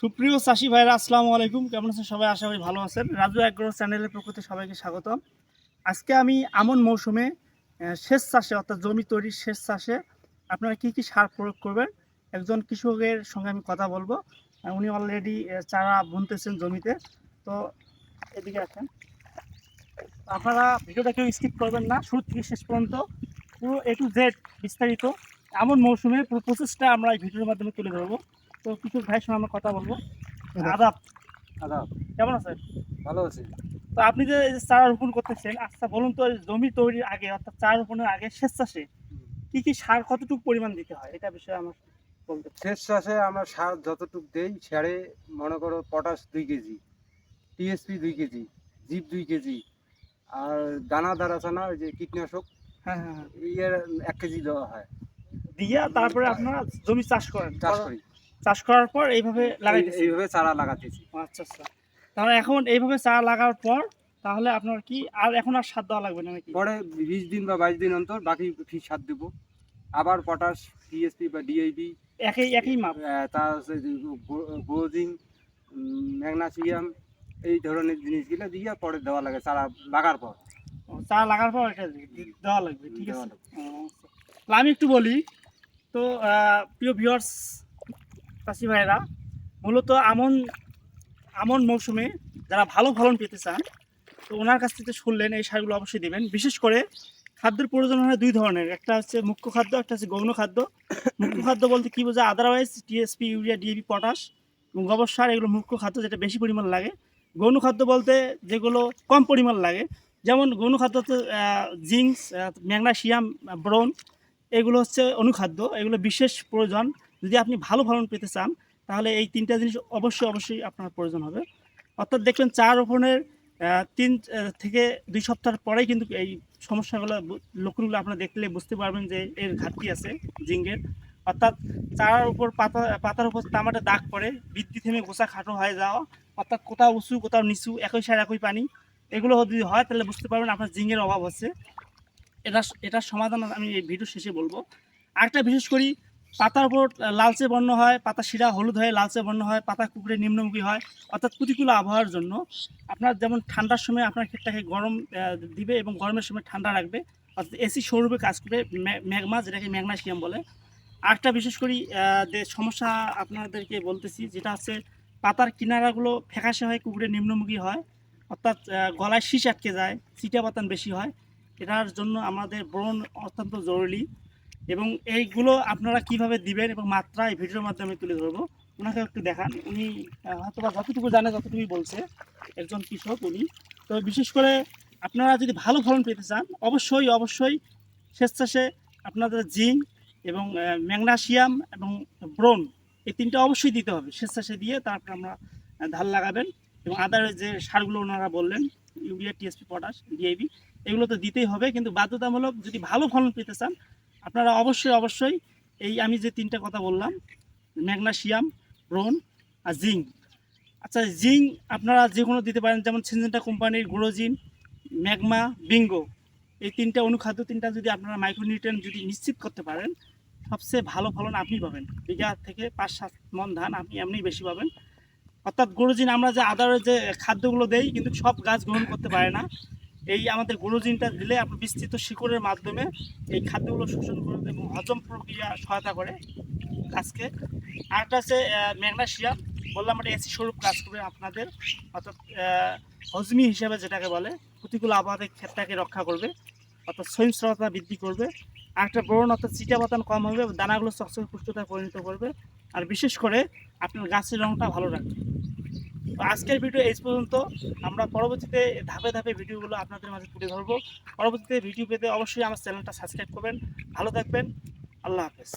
সুপ্রিয় চাষি ভাইরা, আসসালামু আলাইকুম। কেমন আছেন সবাই? আশা করি ভালো আছেন। রাজু অ্যাগ্রো চ্যানেলের পক্ষ থেকে সবাইকে স্বাগতম। আজকে আমি আমন মৌসুমে সেচ চাষে, অর্থাৎ জমি তৈরির সেচ চাষে আপনারা কি কি সার প্রয়োগ করবেন? একজন কৃষকের সঙ্গে আমি কথা বলব। উনি অলরেডি চারা বুনতেছেন জমিতে। তো এদিকে আছেন আপনারা ভিডিওটা কেউ স্কিপ করবেন না। শুরু থেকে শেষ পর্যন্ত পুরো এ টু জেড বিস্তারিত। এমন মৌসুমে পুরো প্রসেসটা আমরা এই ভিডিওর মাধ্যমে তুলে ধরবো। তো কিছু ভাইয়ের সঙ্গে আমরা কথা বলব। আদাব। দাদা কেমন আছেন ভালো আছি। তো আপনি যে এই যে চারা রোপণ করতেছেন আচ্ছা বলুন তো জমি তৈরির আগে অর্থাৎ চারা রোপণের আগে সেচ চাষে কি কি সার কতটুকু পরিমাণ দিতে হয়? এটা বিষয়ে আমার বলতে শেষ চাষে আমরা সার যতটুকু দেই সারে মনে করো পটাশ দুই কেজি টিএসপি দুই কেজি জিপ দুই কেজি আর দানাদার আছে না ওই যে কীটনাশক হ্যাঁ হ্যাঁ হ্যাঁ। এক কেজি দেওয়া হয়। দিয়া তারপরে আপনারা জমি চাষ করেন। চাষ করি। চাষ করার পর এইভাবে লাগাইতেছি এইভাবে চারা লাগাতেছি। আচ্ছা আচ্ছা। তাহলে এখন এইভাবে চারা লাগার পর তাহলে আপনার কি আর এখন আর সার দেওয়া লাগবে না নাকি? পরে বিশ দিন বা বাইশ দিন অন্তর বাকি ফি সার দেবো। আবার পটাশ টিএসপি বা ডিআইবি একই একই মাপ? তার গোজিং ম্যাগনাসিয়াম এই ধরনের জিনিসগুলো দিয়ে পরে দেওয়া লাগে চারা লাগার পর। চারা লাগার পর এটা দেওয়া লাগবে ঠিক আছে? আচ্ছা। তাহলে আমি একটু বলি তো প্রিয় ভিউয়ার্স চাষি ভাইরা, মূলত আমন আমন মৌসুমে যারা ভালো ফলন পেতে চান, তো ওনার কাছ থেকে শুনলেন, এই সারগুলো অবশ্যই দেবেন। বিশেষ করে খাদ্যের প্রয়োজন হয় দুই ধরনের। একটা হচ্ছে মুখ্য খাদ্য, একটা হচ্ছে গৌণ খাদ্য। মুখ্য খাদ্য বলতে কী বোঝায়? Otherwise TSP urea DAP potash এবং গোবর সার, এগুলো মুখ্য খাদ্য যেটা বেশি পরিমাণ লাগে। গৌণ খাদ্য বলতে যেগুলো কম পরিমাণ লাগে। যেমন গৌণ খাদ্য হচ্ছে জিঙ্কস ম্যাগনেসিয়াম ব্রোন এগুলো হচ্ছে অনুখাদ্য। এগুলো বিশেষ প্রয়োজন। যদি আপনি ভালো ফলন পেতে চান, তাহলে এই তিনটা জিনিস অবশ্যই অবশ্যই আপনার প্রয়োজন হবে। অর্থাৎ দেখবেন চা রোপণের তিন থেকে দুই সপ্তাহ পরেই কিন্তু এই সমস্যাগুলো লক্ষণগুলো আপনারা দেখলে বুঝতে পারবেন যে এর ঘাটতি আছে জিঙ্গের অর্থাৎ চারার উপর পাতা, পাতার উপর তামাটে দাগ পড়ে বৃদ্ধি থেমে গোছা খাটো হয়ে যাওয়া, অর্থাৎ কোথাও উঁচু, কোথাও নিচু, একই সার, একই পানি, এগুলো যদি হয় তাহলে বুঝতে পারবেন আপনার জিঙ্গের অভাব হচ্ছে। এটা এটার সমাধান আমি এই ভিডিও শেষে বলব। আরেকটা বিশেষ করি পাতার উপর লালচে বর্ণ হয়, পাতা শিরা হলুদ হয়ে লালচে বর্ণ হয়, পাতা কুকুরে নিম্নমুখী হয়, অর্থাৎ প্রতিকূল আবহাওয়ার জন্য। আপনার যেমন ঠান্ডার সময় আপনার ক্ষেতটাকে গরম দিবে এবং গরমের সময় ঠান্ডা রাখবে, অর্থাৎ এসি স্বরূপে কাজ করবে ম্যা- ম্যাগমা, যেটাকে ম্যাগনাসিয়াম বলে। আরেকটা বিশেষ করি সমস্যা আপনাদেরকে বলতেছি, যেটা হচ্ছে পাতার কিনারাগুলো ফ্যাকাশে হয় কুকুরে নিম্নমুখী হয়, অর্থাৎ গলায় শীষ আটকে যায় চিটা পাতান বেশি হয়। এটার জন্য আমাদের ব্রণ অত্যন্ত জরুরি। এবং এইগুলো আপনারা কীভাবে দিবেন এবং মাত্রা এই ভিডিওর মাধ্যমে তুলে ধরবো, ওনাকে একটু দেখান। উনি হয়তো বা যতটুকু জানে, ততটুকুই বলছে, একজন কৃষক উনি। তো বিশেষ করে আপনারা যদি ভালো ফলন পেতে চান, অবশ্যই অবশ্যই স্বেচ্ছাসে আপনাদের জিঙ্ক এবং ম্যাগনেসিয়াম এবং ব্রোন এই তিনটা অবশ্যই দিতে হবে। স্বেচ্ছাসে দিয়ে তারপর আমরা ধান লাগাবেন এবং আদার যে সারগুলো ওনারা বললেন, ইউরিয়া, টিএসপি, পটাশ ডিএবি এগুলো তো দিতেই হবে। কিন্তু বাধ্যতামূলক যদি ভালো ফলন পেতে চান আপনারা অবশ্যই অবশ্যই এই আমি যে তিনটা কথা বললাম ম্যাগনেসিয়াম ব্রোন আর জিঙ্ক। আচ্ছা জিঙ্ক আপনারা যে কোনো দিতে পারেন, যেমন সিনজেন্টা কোম্পানির গ্রোজিন, ম্যাগমা, বিঙ্গো, এই তিনটা অনুখাদ্য, তিনটা যদি আপনারা মাইক্রোনিউট্রিয়েন্ট যদি নিশ্চিত করতে পারেন, সবচেয়ে ভালো ফলন আপনি পাবেন। বিঘা থেকে পাঁচ, সাত মন ধান আপনি এমনি বেশি পাবেন। অর্থাৎ গ্রোজিন আমরা যে আদারের যে খাদ্যগুলো দেই, কিন্তু সব গাছ গ্রহণ করতে পারে না। এই আমাদের গ্রোজিনটা দিলে আপনার বিস্তৃত শিকড়ের মাধ্যমে এই খাদ্যগুলো শোষণ করবে এবং হজম প্রক্রিয়া সহায়তা করে। গাছকে আরেকটা হচ্ছে ম্যাগনেসিয়াম বললাম এটা এসি স্বরূপ কাজ করবে আপনাদের, অর্থাৎ হজমি হিসাবে যেটাকে বলে, প্রতিকূল আবহাওয়াতে ক্ষেতটাকে রক্ষা করবে, অর্থাৎ সহিংসতা বৃদ্ধি করবে। আরেকটা ব্রণ অর্থাৎ চিটা পাতান কম হবে দানাগুলো চকচকে পুষ্টতায় পরিণত করবে। আর বিশেষ করে আপনার গাছের রঙটা ভালো রাখবে। আজকের ভিডিও এই পর্যন্ত। আমরা পরবর্তীতে ধাপে ধাপে ভিডিওগুলো আপনাদের মাঝে তুলে ধরবো। পরবর্তীতে ভিডিও পেতে অবশ্যই আমার চ্যানেলটা সাবস্ক্রাইব করবেন। ভালো থাকবেন। আল্লাহ হাফেজ।